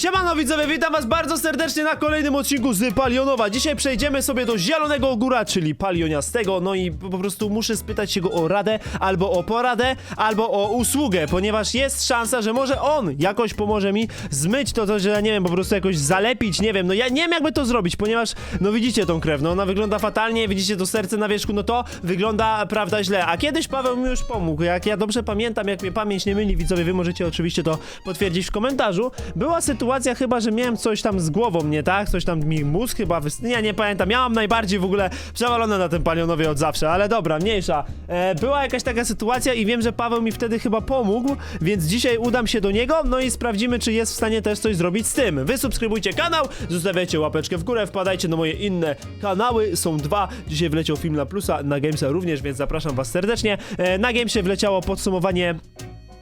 Siemano widzowie, witam was bardzo serdecznie na kolejnym odcinku z Palionowa. Dzisiaj przejdziemy sobie do Zielonego Góra, czyli Palioniastego, no i po prostu muszę spytać się go o radę, albo o poradę, albo o usługę, ponieważ jest szansa, że może on jakoś pomoże mi zmyć to, to że ja nie wiem, po prostu jakoś zalepić, nie wiem, no ja nie wiem jakby to zrobić, ponieważ, no widzicie tą krew, no ona wygląda fatalnie, widzicie to serce na wierzchu, no to wygląda, prawda, źle, a kiedyś Paweł mi już pomógł, jak ja dobrze pamiętam, jak mnie pamięć nie myli, widzowie, wy możecie oczywiście to potwierdzić w komentarzu, była sytuacja chyba, że miałem coś tam z głową, nie tak? Coś tam mi mózg chyba nie pamiętam, miałam najbardziej w ogóle przewalone na tym palionowie od zawsze, ale dobra, mniejsza. E, była jakaś taka sytuacja i wiem, że Paweł mi wtedy chyba pomógł, więc dzisiaj udam się do niego, no i sprawdzimy, czy jest w stanie też coś zrobić z tym. Wy subskrybujcie kanał, zostawiajcie łapeczkę w górę, wpadajcie na moje inne kanały, są dwa. Dzisiaj wleciał film na plusa, na Gamesa również, więc zapraszam was serdecznie. E, na Gamesie wleciało podsumowanie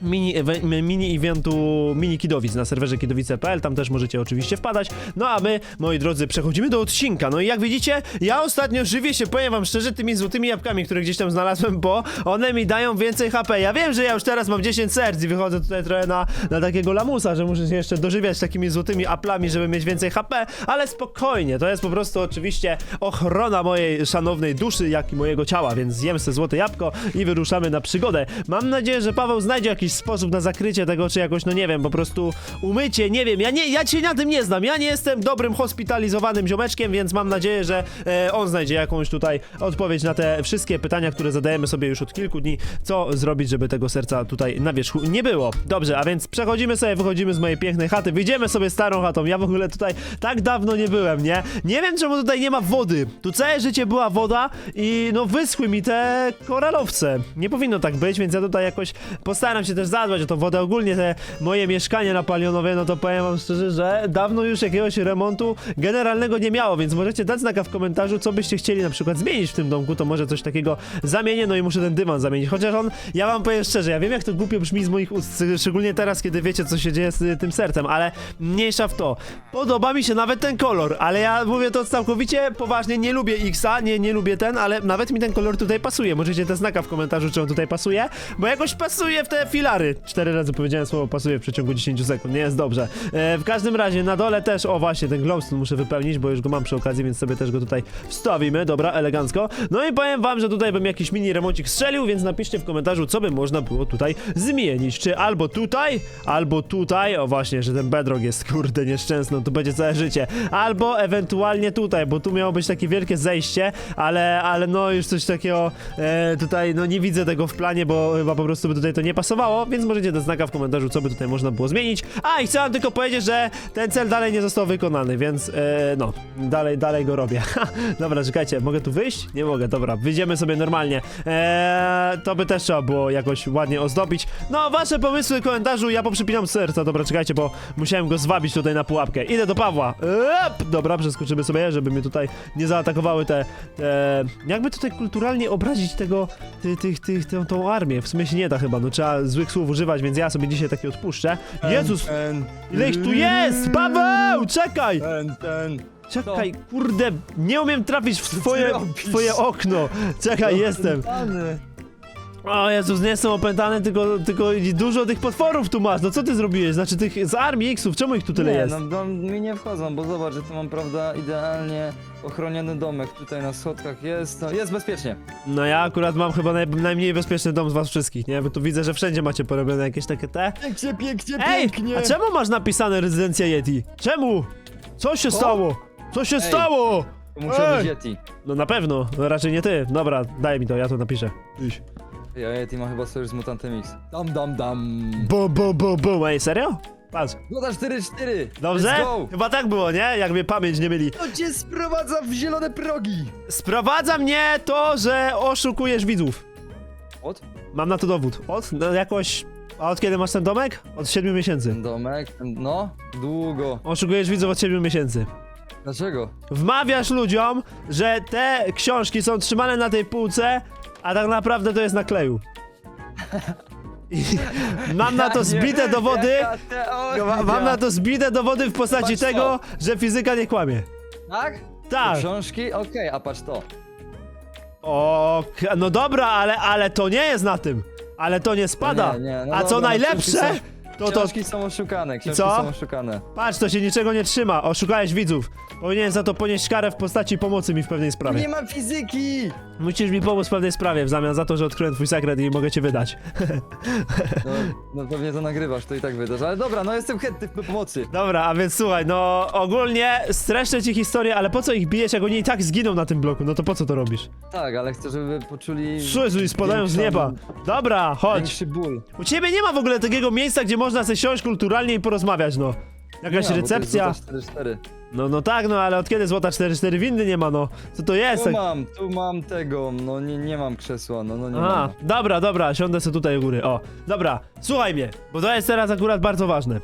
mini, mini eventu mini Kidowic na serwerze kidowice.pl, tam też możecie oczywiście wpadać. No a my, moi drodzy, przechodzimy do odcinka. No i jak widzicie, ja ostatnio żywię się, powiem wam szczerze, tymi złotymi jabłkami, które gdzieś tam znalazłem, bo one mi dają więcej HP. Ja wiem, że ja już teraz mam 10 serc i wychodzę tutaj trochę na, na takiego lamusa, że muszę się jeszcze dożywiać takimi złotymi aplami, żeby mieć więcej HP, ale spokojnie, to jest po prostu oczywiście ochrona mojej szanownej duszy, jak i mojego ciała, więc zjem sobie złote jabłko i wyruszamy na przygodę. Mam nadzieję, że Paweł znajdzie jakiś sposób na zakrycie tego, czy jakoś, no nie wiem, po prostu umycie, nie wiem, ja nie, ja cię na tym nie znam, ja nie jestem dobrym hospitalizowanym ziomeczkiem, więc mam nadzieję, że e, on znajdzie jakąś tutaj odpowiedź na te wszystkie pytania, które zadajemy sobie już od kilku dni, co zrobić, żeby tego serca tutaj na wierzchu nie było. Dobrze, a więc przechodzimy sobie, wychodzimy z mojej pięknej chaty, wyjdziemy sobie starą chatą, ja w ogóle tutaj tak dawno nie byłem, nie? Nie wiem, czemu tutaj nie ma wody, tu całe życie była woda i no wyschły mi te koralowce. Nie powinno tak być, więc ja tutaj jakoś postaram się też zadbać o tą wodę. Ogólnie te moje mieszkanie na Palionowie, no to powiem wam szczerze, że dawno już jakiegoś remontu generalnego nie miało, więc możecie dać znaka w komentarzu, co byście chcieli na przykład zmienić w tym domku, to może coś takiego zamienię, no i muszę ten dywan zamienić. Chociaż on, ja wam powiem szczerze, ja wiem jak to głupio brzmi z moich ust, szczególnie teraz, kiedy wiecie, co się dzieje z tym sercem, ale mniejsza w to. Podoba mi się nawet ten kolor, ale ja mówię to całkowicie poważnie, nie lubię Xa, nie, nie lubię ten, ale nawet mi ten kolor tutaj pasuje. Możecie dać znaka w komentarzu, czy on tutaj pasuje, bo jakoś pasuje w te filary. Cztery razy powiedziałem słowo pasuje w przeciągu 10 sekund, nie jest dobrze. E, w każdym razie na dole też, o właśnie, ten glowstone muszę wypełnić, bo już go mam przy okazji, więc sobie też go tutaj wstawimy, dobra, elegancko. No i powiem wam, że tutaj bym jakiś mini remoncik strzelił, więc napiszcie w komentarzu, co by można było tutaj zmienić. Czy albo tutaj, albo tutaj, o właśnie, że ten bedrock jest kurde nieszczęsny, to będzie całe życie. Albo ewentualnie tutaj, bo tu miało być takie wielkie zejście, ale, ale no już coś takiego e, tutaj, no nie widzę tego w planie, bo chyba po prostu by tutaj to nie pasowało, więc możecie dać znaka w komentarzu, co by tutaj można było zmienić. A i chciałem tylko powiedzieć, że ten cel dalej nie został wykonany, więc e, no, dalej, dalej go robię. dobra, czekajcie, mogę tu wyjść? Nie mogę, dobra, wyjdziemy sobie normalnie. Eee, to by też trzeba było jakoś ładnie ozdobić. No, wasze pomysły w komentarzu, ja poprzypinam serca, dobra, czekajcie, bo musiałem go zwabić tutaj na pułapkę. Idę do Pawła. Dobra, przeskoczymy sobie, żeby mnie tutaj nie zaatakowały te... E, jakby tutaj kulturalnie obrazić tego, ty, tych, tych, tą, tą armię? W sumie się nie da chyba, no trzeba złych słów używać, więc ja sobie dzisiaj takie odpuszczę. Jezus, Ten, ile ich tu jest? Paweł, czekaj! ten, ten. Czekaj, kurde, nie umiem trafić w twoje, robisz? twoje okno. Czekaj, jestem. Pany. O Jezus, nie jestem opętany, tylko, tylko dużo tych potworów tu masz. No co ty zrobiłeś? Znaczy tych z armii X-ów, czemu ich tu tyle nie, jest? no do mi nie wchodzą, bo zobacz, że tu mam, prawda, idealnie ochroniony domek. Tutaj na schodkach jest, no jest bezpiecznie. No ja akurat mam chyba naj, najmniej bezpieczny dom z was wszystkich, nie? Bo tu widzę, że wszędzie macie porobione jakieś takie te. Pięknie, pięknie, Ej, a czemu masz napisane rezydencja Yeti? Czemu? Co się stało? Co się Ej. stało? To muszę Ej! być Yeti. No na pewno, no raczej nie ty. Dobra, daj mi to, ja to napiszę. Iś. Ja Yeti ma chyba sojusz z Mutantem X. Dam, dam, dam. Bum, bum, bum, bum. Ej, serio? Patrz. Zgoda 4-4. Dobrze? Let's go. Chyba tak było, nie? Jak mnie pamięć nie myli. To cię sprowadza w zielone progi. Sprowadza mnie to, że oszukujesz widzów. Od? Mam na to dowód. Od? No jakoś... A od kiedy masz ten domek? Od 7 miesięcy. Ten domek, ten, no, długo. Oszukujesz widzów od 7 miesięcy. Dlaczego? Wmawiasz ludziom, że te książki są trzymane na tej półce, a tak naprawdę to jest na kleju. I mam na to zbite dowody. Ma- Mam na to zbite dowody w postaci Patrz to. tego, że fizyka nie kłamie. Tak? Tak. Książki? Okej, a patrz to. O, no dobra, ale, ale to nie jest na tym. Ale to nie spada. No nie, nie, no a co dobra, no najlepsze, To, to, Książki są oszukane, książki co? są oszukane. patrz, to się niczego nie trzyma. Oszukałeś widzów. Powinienem za to ponieść karę w postaci pomocy mi w pewnej sprawie. Nie ma fizyki! Musisz mi pomóc w pewnej sprawie w zamian za to, że odkryłem twój sekret i mogę cię wydać. No, no pewnie to nagrywasz, to i tak wydasz. Ale dobra, no jestem chętny do pomocy. Dobra, a więc słuchaj, no ogólnie streszczę ci historię, ale po co ich bijesz, jak oni i tak zginą na tym bloku? No to po co to robisz? Tak, ale chcę, żeby poczuli Jezu, i spadają z nieba. Dobra, chodź. większy ból. U ciebie nie ma w ogóle takiego miejsca, gdzie można sobie siąść kulturalnie i porozmawiać, no. Jakaś jest recepcja. Złota 4-4. No, no tak, no ale od kiedy złota 44 windy nie ma, no? Co to jest? Tu mam, tu mam tego, no nie, nie mam krzesła, no, no nie A, mam. dobra, dobra, siądę sobie tutaj u góry. O, dobra, słuchaj mnie, bo to jest teraz akurat bardzo ważne.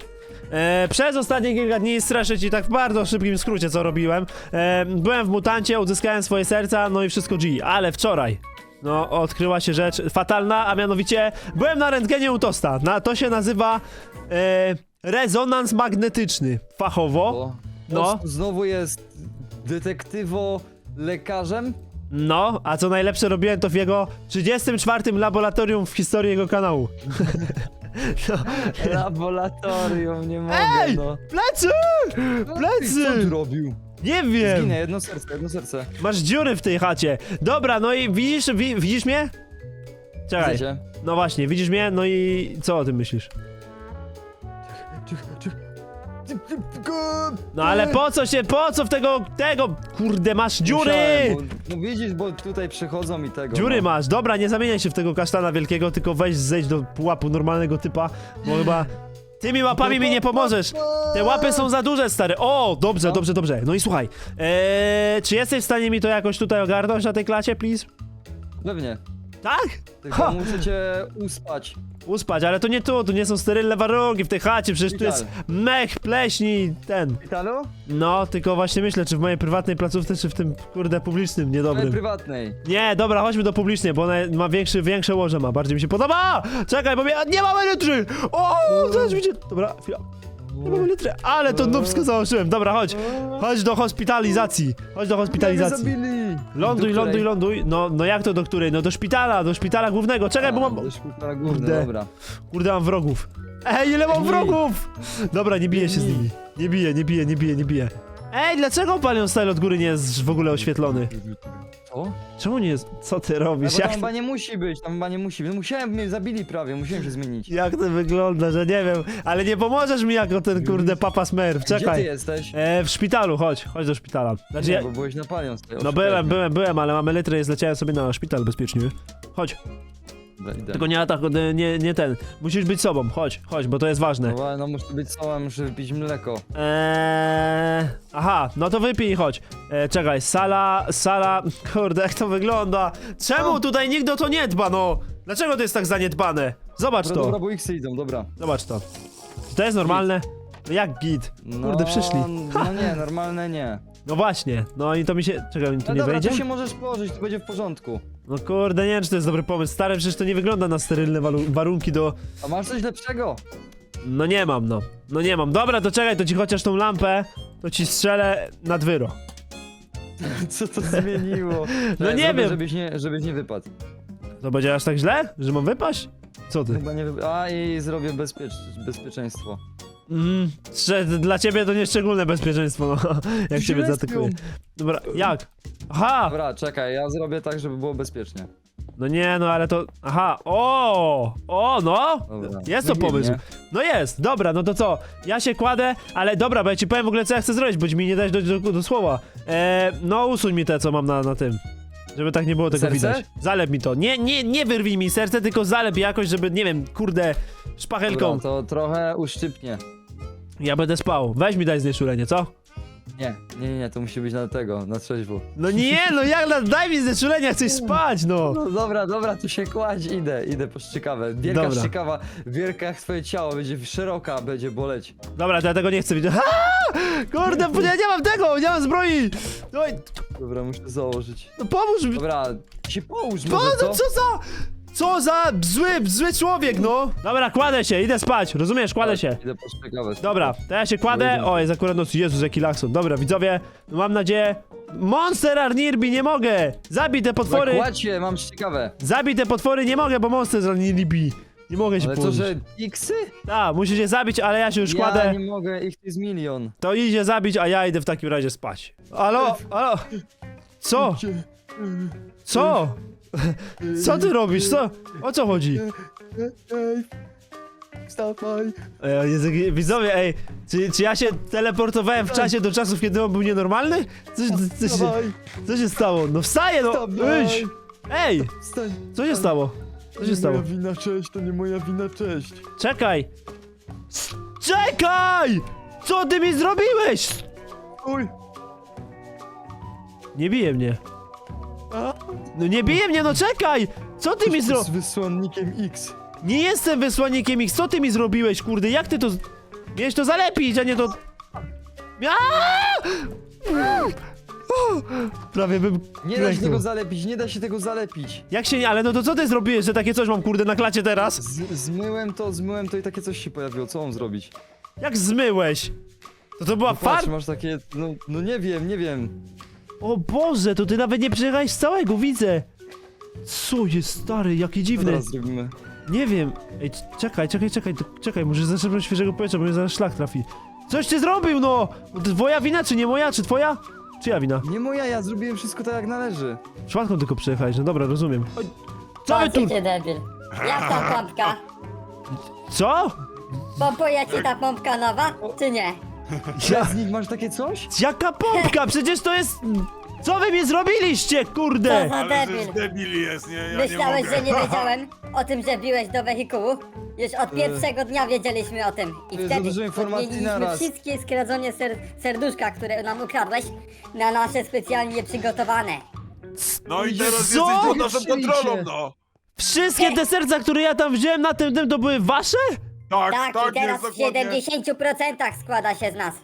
E, przez ostatnie kilka dni straszę ci tak w bardzo szybkim skrócie, co robiłem. E, byłem w mutancie, uzyskałem swoje serca, no i wszystko G, ale wczoraj. No, odkryła się rzecz fatalna, a mianowicie byłem na rentgenie u Tosta. Na, to się nazywa e, rezonans magnetyczny. Fachowo. No. no. Znowu jest detektywo lekarzem? No, a co najlepsze robiłem to w jego 34 laboratorium w historii jego kanału. no. Laboratorium, nie mogę, Ej! no. Plecy! Plecy! Co ty robił? Nie wiem! Zginę, jedno serce, jedno serce. Masz dziury w tej chacie. Dobra, no i widzisz, wi widzisz mnie? Czekaj. Widzicie? No właśnie, widzisz mnie? No i co o tym myślisz? No ale po co się, po co w tego, tego, kurde, masz dziury! Musiałem, bo, no widzisz, bo tutaj przychodzą i tego. Dziury no. masz, dobra, nie zamieniaj się w tego kasztana wielkiego, tylko weź zejdź do pułapu normalnego typa, bo chyba tymi łapami mi nie pomożesz. Te łapy są za duże, stary. O, dobrze, No. dobrze, dobrze. No i słuchaj, eee, czy jesteś w stanie mi to jakoś tutaj ogarnąć na tej klasie, please? Pewnie. Tak? Tylko Ha! muszę cię uspać. Uspać, ale to nie tu, tu nie są sterylne warunki w tej chacie, przecież tu jest mech, pleśni, ten. Witalu? No, tylko właśnie myślę, czy w mojej prywatnej placówce, czy w tym, kurde, publicznym, Ale niedobrym. prywatnej. Nie, dobra, chodźmy do publicznej, bo ona ma większy, większe łoże ma, bardziej mi się podoba! Czekaj, bo mnie, nie mam elitry! O, zaraz widzicie, dobra, chwila, nie mam elitry, ale to nubsko założyłem, dobra, chodź, chodź do hospitalizacji, chodź do hospitalizacji. zabili! Ląduj, Do ląduj, której? ląduj, no, no jak to do której, no do szpitala, do szpitala głównego, czekaj, bo mam, do szpitala główne, Kurde. dobra. kurde, mam wrogów. Ej, ile mam wrogów! Dobra, nie biję się z Biegnij. nimi, nie biję, nie biję, nie biję, nie biję. Ej, dlaczego palion style od góry nie jest w ogóle oświetlony? Co? Czemu nie jest, co ty No robisz, bo jak tam to... chyba nie musi być, tam chyba nie musi być. No musiałem, mnie zabili prawie, musiałem się zmienić. Jak to wygląda, że nie wiem, ale nie pomożesz mi jako ten kurde papa Smurf, Gdzie ty czekaj. jesteś? E, w szpitalu, chodź, chodź do szpitala. Znaczy, Nie, bo byłeś na panią no byłem, byłem, byłem, ale mamy litrę i zleciałem sobie na szpital bezpiecznie. Chodź, tylko nie atak, nie, nie, ten. Musisz być sobą, chodź, chodź, bo to jest ważne. No, no muszę być cała, muszę wypić mleko. Eee, aha, no to wypij i chodź. E, czekaj, sala, sala, kurde, jak to wygląda. Czemu O. tutaj nikt o to nie dba, no? Dlaczego to jest tak zaniedbane? Zobacz Dobra, to, dobra, bo ich idą, dobra. zobacz to. Czy to jest normalne? No jak git? No, Kurde, przyszli. No nie, normalne nie. No właśnie, no i to mi się... Czekaj, mi tu No nie dobra, wejdzie? tu się możesz położyć, to będzie w porządku. No kurde, nie wiem, czy to jest dobry pomysł. Stary, przecież to nie wygląda na sterylne walu- warunki do... A masz coś lepszego? No nie mam, no. No nie mam. Dobra, to czekaj, to ci chociaż tą lampę, to ci strzelę nad wyro. Co to zmieniło? No nie zrobię, wiem. Żebyś nie, żebyś nie wypadł. To będzie aż tak źle? Że mam wypaść? Co ty? Chyba nie wypadł. A i zrobię bezpiecz... bezpieczeństwo. Mm, że dla ciebie to nie szczególne bezpieczeństwo, no. Jak ciebie zaatakuje. Dobra, jak? Aha! Dobra, czekaj, ja zrobię tak, żeby było bezpiecznie. No nie, no ale to... Aha, o! O, no! Dobra. Jest to Wybij pomysł. No jest, dobra, no to co? Ja się kładę, ale dobra, bo ja ci powiem w ogóle co ja chcę zrobić, bo mi nie dać do, do, do słowa. E, no usuń mi te, co mam na, na tym. Żeby tak nie było tego Serce? widać. Zalep mi to. Nie, nie, nie wyrwij mi serce, tylko zalep jakoś, żeby, nie wiem, kurde, szpachelką. Dobra, to trochę uszczypnie. Ja będę spał. Weź mi daj znieczulenie, co? Nie, nie, nie, to musi być na tego, na trzeźwo. No nie, no jak, na- daj mi znieczulenie, chcę spać, no. No dobra, dobra, tu się kładź, idę, idę po szczykawę. Wielka Dobra. szczykawa, wielka jak twoje ciało, będzie szeroka, będzie boleć. Dobra, to ja tego nie chcę widzieć. Ha! Kurde, bo ja nie mam tego, nie mam zbroi. No, i- Dobra, muszę założyć. no pomóż mi. Dobra, się połóż Po, może, no co? co za... Co za zły, zły człowiek, no! Dobra, kładę się, idę spać, rozumiesz, kładę się. Idę po szczykawę. Dobra, to ja się kładę. O, jest akurat noc. Jezus, jaki lakson. Dobra, widzowie, no mam nadzieję... Monster Arnirbi, nie mogę! Zabij te potwory! Kładź się, mam szczykawę. Zabij te potwory, nie mogę, bo Monster Arnirbi. Nie mogę się Ale co, położyć. że Xy? Tak, musicie zabić, ale ja się już Ja kładę. nie mogę, ich jest milion. To idzie zabić, a ja idę w takim razie spać. Alo, alo. Co? Co? Co ty robisz? Co? O co chodzi? Ej, wstawaj. Ej, Jezu, widzowie, ej, czy, czy ja się teleportowałem w czasie do czasów, kiedy on był nienormalny? Co, co, co, się, Wstawaj, co się stało? No wstaję, no! wstawaj. Idź! Ej, Wstań. co się stało? Co To się nie stało? moja wina, cześć, to nie moja wina, cześć. Czekaj! Czekaj! Co ty mi zrobiłeś? Uj. Nie bije mnie. No nie bije mnie, no czekaj! Co ty mi Z zrobiłeś? wysłannikiem X. Nie jestem wysłannikiem ich, co ty mi zrobiłeś, kurde? Jak ty to... z- Miałeś to zalepić, a nie to... Prawie bym Nie da się klęknął. tego zalepić, nie da się tego zalepić. Jak się nie... Ale no to co ty zrobiłeś, że takie coś mam, kurde, na klacie teraz? Z, zmyłem to, zmyłem to i takie coś się pojawiło, co mam zrobić? Jak zmyłeś? To to była No patrz, far... masz takie, no, no nie wiem, nie wiem. O Boże, to ty nawet nie przejechałeś całego, widzę. Co jest, stary, jakie Co dziwne. teraz zrobimy? Nie wiem. Ej, c- czekaj, czekaj, czekaj, to, czekaj, może zaczerpnąć świeżego powietrza, bo mnie zaraz szlak trafi. Coś ty zrobił, no! To Twoja wina, czy nie moja, czy twoja? Czyja wina? Nie moja, ja zrobiłem wszystko tak jak należy. Przypadkiem tylko przyjechałeś, no dobra, rozumiem. Oj, Co wy tu... Patrzcie, debil. Jak ta pompka? Co? Pompuje ci ta pompka nowa, czy nie? Ja, Z nich masz takie coś? jaka pompka? Przecież to jest... Co wy mi zrobiliście, kurde? za Ale debil. żeś debil jest, nie? Ja Myślałeś, nie mogę. że nie wiedziałem o tym, że biłeś do wehikułu? Już od pierwszego dnia wiedzieliśmy o tym. I jest wtedy za dużo informacji naraz. wszystkie skradzone ser serduszka, które nam ukradłeś, na nasze specjalnie przygotowane. No i teraz Co? jesteś pod naszą kontrolą, no. Wszystkie te serca, które ja tam wziąłem na tym tym, to były wasze? Tak, Tak, tak, i teraz jest w dokładnie. 70% składa się z nas.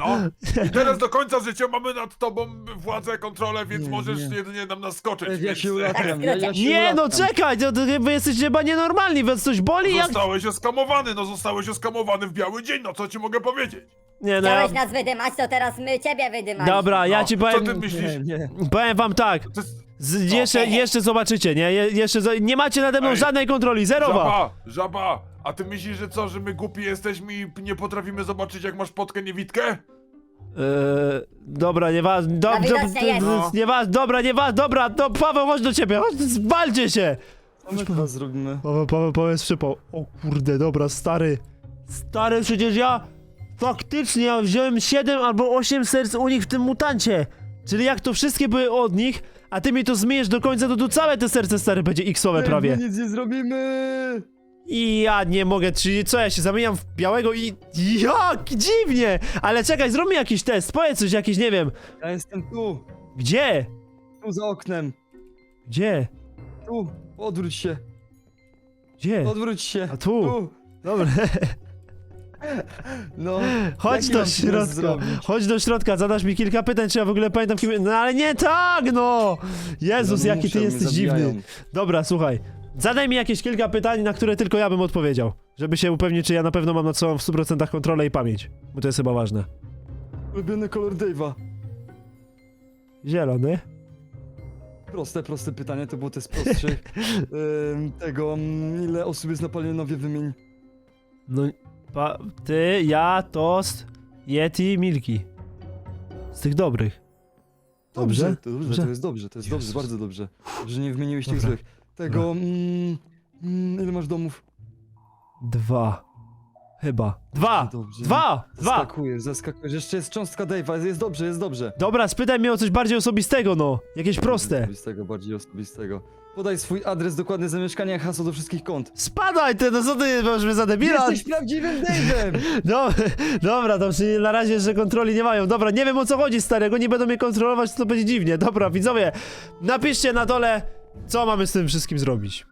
No. I teraz do końca życia mamy nad tobą władzę, kontrolę, więc Nie, możesz nie. jedynie nam naskoczyć, Ja więc... się ulatam, ja, ja się Nie, no ulatam. czekaj, to, to wy jesteście chyba nienormalni, was coś boli jak... Zostałeś oskamowany, no zostałeś oskamowany w biały dzień, no co ci mogę powiedzieć? Nie, no ja... Chciałeś nas wydymać, to teraz my ciebie wydymamy. Dobra, ja No, ci co powiem... ty myślisz? Nie, nie. Powiem wam tak, To jest... z, jeszcze, jeszcze zobaczycie, nie? Je, jeszcze za, nie macie nade mną Ej, żadnej kontroli, zerowa! Żaba, żaba, a ty myślisz, że co, że my głupi jesteśmy i nie potrafimy zobaczyć jak masz potkę niewidkę? Eee, dobra, nie was, do, do, widocznie do, jest. do, nie was, dobra, nie was, dobra, to Paweł, chodź do ciebie, chodź, zwalcie się! Co my teraz zrobimy? Paweł, Paweł, Paweł jest przypał. O kurde, dobra, stary. Stary, przecież ja faktycznie ja wziąłem 7 albo 8 serc u nich w tym mutancie. Czyli jak to wszystkie były od nich, a ty mi to zmienisz do końca, to tu całe te serce stare będzie x-owe prawie. My nic nie zrobimy! I ja nie mogę, czyli co, ja się zamieniam w białego i... Jak dziwnie! Ale czekaj, zróbmy jakiś test, powiedz coś, jakiś, nie wiem. Ja jestem tu, Gdzie? tu za oknem. Gdzie? Tu, odwróć się, Gdzie? odwróć się. A tu. Dobra, No, chodź do mam środka. zrobić? Chodź do środka, zadasz mi kilka pytań, czy ja w ogóle pamiętam kim... No ale nie tak, no! Jezus, No, jaki muszę, ty mnie jesteś zabijają. dziwny. Dobra, słuchaj. Zadaj mi jakieś kilka pytań, na które tylko ja bym odpowiedział. Żeby się upewnić, czy ja na pewno mam nad sobą w 100% kontrolę i pamięć. Bo to jest chyba ważne. Ulubiony kolor Dave'a. Zielony. Proste, proste pytanie, to było te z prostszych. Ym, tego, mm, ile osób jest na Palionowie, wymień. No, pa, ty, ja, Toast, Yeti, Milki. Z tych dobrych. Dobrze? to dobrze, Dobrze? to jest dobrze, to jest dobrze, Jezus. bardzo dobrze. Że nie wymieniłeś tych Dobra. złych. Tego, mm, mm, ile masz domów? Dwa. Chyba. Dwa! Dobrze. Dwa! Dwa! Zaskakujesz, zaskakujesz. Jeszcze jest cząstka Dave'a, jest dobrze, jest dobrze. Dobra, spytaj mnie o coś bardziej osobistego, no. Jakieś proste. Osobistego, bardziej osobistego. Podaj swój adres, dokładne zamieszkania, hasło do wszystkich kont. Spadaj ty, no co ty masz mnie za debila? Jesteś prawdziwym Dave'em! No, dobra, to czyli na razie, że kontroli nie mają. Dobra, nie wiem o co chodzi, starego, nie będą mnie kontrolować, to będzie dziwnie. Dobra, widzowie, napiszcie na dole, co mamy z tym wszystkim zrobić.